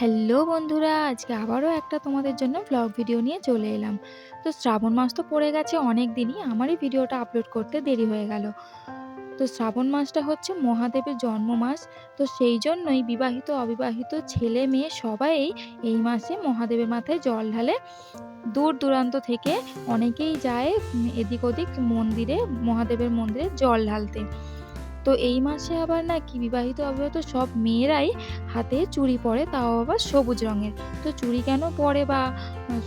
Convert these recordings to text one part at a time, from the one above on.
Hello বন্ধুরা, আজকে আবারও একটা তোমাদের জন্য ব্লগ ভিডিও নিয়ে চলে এলাম। তো শ্রাবণ মাস তো পড়ে গেছে অনেক দিনই, আমারই ভিডিওটা আপলোড করতে দেরি হয়ে গেল। তো শ্রাবণ মাসটা হচ্ছে মহাদেবের জন্ম মাস তো সেই জন্যই বিবাহিত অবিবাহিত ছেলে মেয়ে সবাই এই মাসে মহাদেবের মাথায় জল ঢালে দূর দূরান্ত থেকে অনেকেই যায় এদিক ওদিক মন্দিরে, মহাদেবের মন্দিরে জল ঢালতে। তো এই মাসে আবার নাকি বিবাহিত অবিবাহিত সব মেয়েরাই হাতে চুড়ি পরে, তাও আবার সবুজ রঙের। তো চুড়ি কেন পরে বা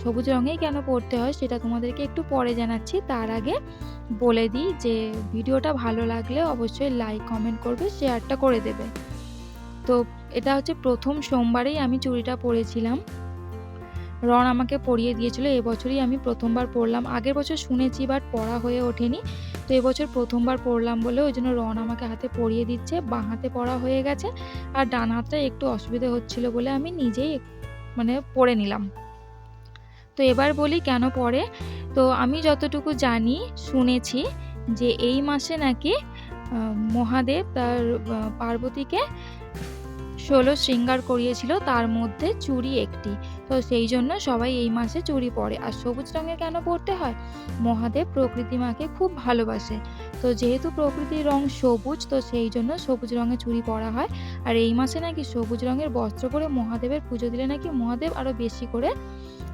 সবুজ রঙেই কেন পরতে হয় সেটা তোমাদেরকে একটু পরে জানাচ্ছি। তার আগে বলে দিই যে ভিডিওটা ভালো লাগলে অবশ্যই লাইক, কমেন্ট করবে, শেয়ারটা করে দেবে। তো এটা হচ্ছে প্রথম সোমবারেই আমি চুড়িটা পরেছিলাম। রন আমাকে পরিয়ে দিয়েছিল, এবছরই আমি প্রথমবার পরলাম। আগের বছর শুনেছি বাট পড়া হয়ে ওঠেনি। তো এবছর প্রথমবার পড়লাম বলে ওই জন্য রন আমাকে হাতে পরিয়ে দিচ্ছে, বাঁ হাতে পড়া হয়ে গেছে আর ডান হাতটা একটু অসুবিধা হচ্ছিল বলে আমি নিজেই মানে পড়ে নিলাম। তো এবার বলি কেন পড়ে? তো আমি যতটুকু জানি, শুনেছি যে এই মাসে নাকি মহাদেব তার পার্বতীকে ষোলো শৃঙ্গার করিয়েছিল, তার মধ্যে চুড়ি একটি। তো সেই জন্য সবাই এই মাসে চুড়ি পরে। আর সবুজ রঙে কেন পরতে হয়? মহাদেব প্রকৃতি মাকে খুব ভালোবাসে। তো যেহেতু প্রকৃতির রং সবুজ, তো সেই জন্য সবুজ রঙের চুড়ি পরা হয়। আর এই মাসে নাকি সবুজ রঙের বস্ত্র পরে মহাদেবের পুজো দিলে নাকি মহাদেব আরও বেশি করে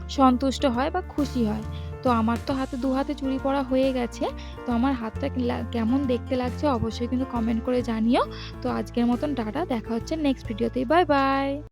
সন্তুষ্ট হয় বা খুশি হয়। তো আমার তো হাতে দু হাতে চুরি পরা হয়ে গেছে। তো আমার হাতটা কেমন দেখতে লাগছে অবশ্যই কিন্তু কমেন্ট করে জানিও। তো আজকের মতন টাটা, দেখা হচ্ছে নেক্সট ভিডিওতেই বাই বাই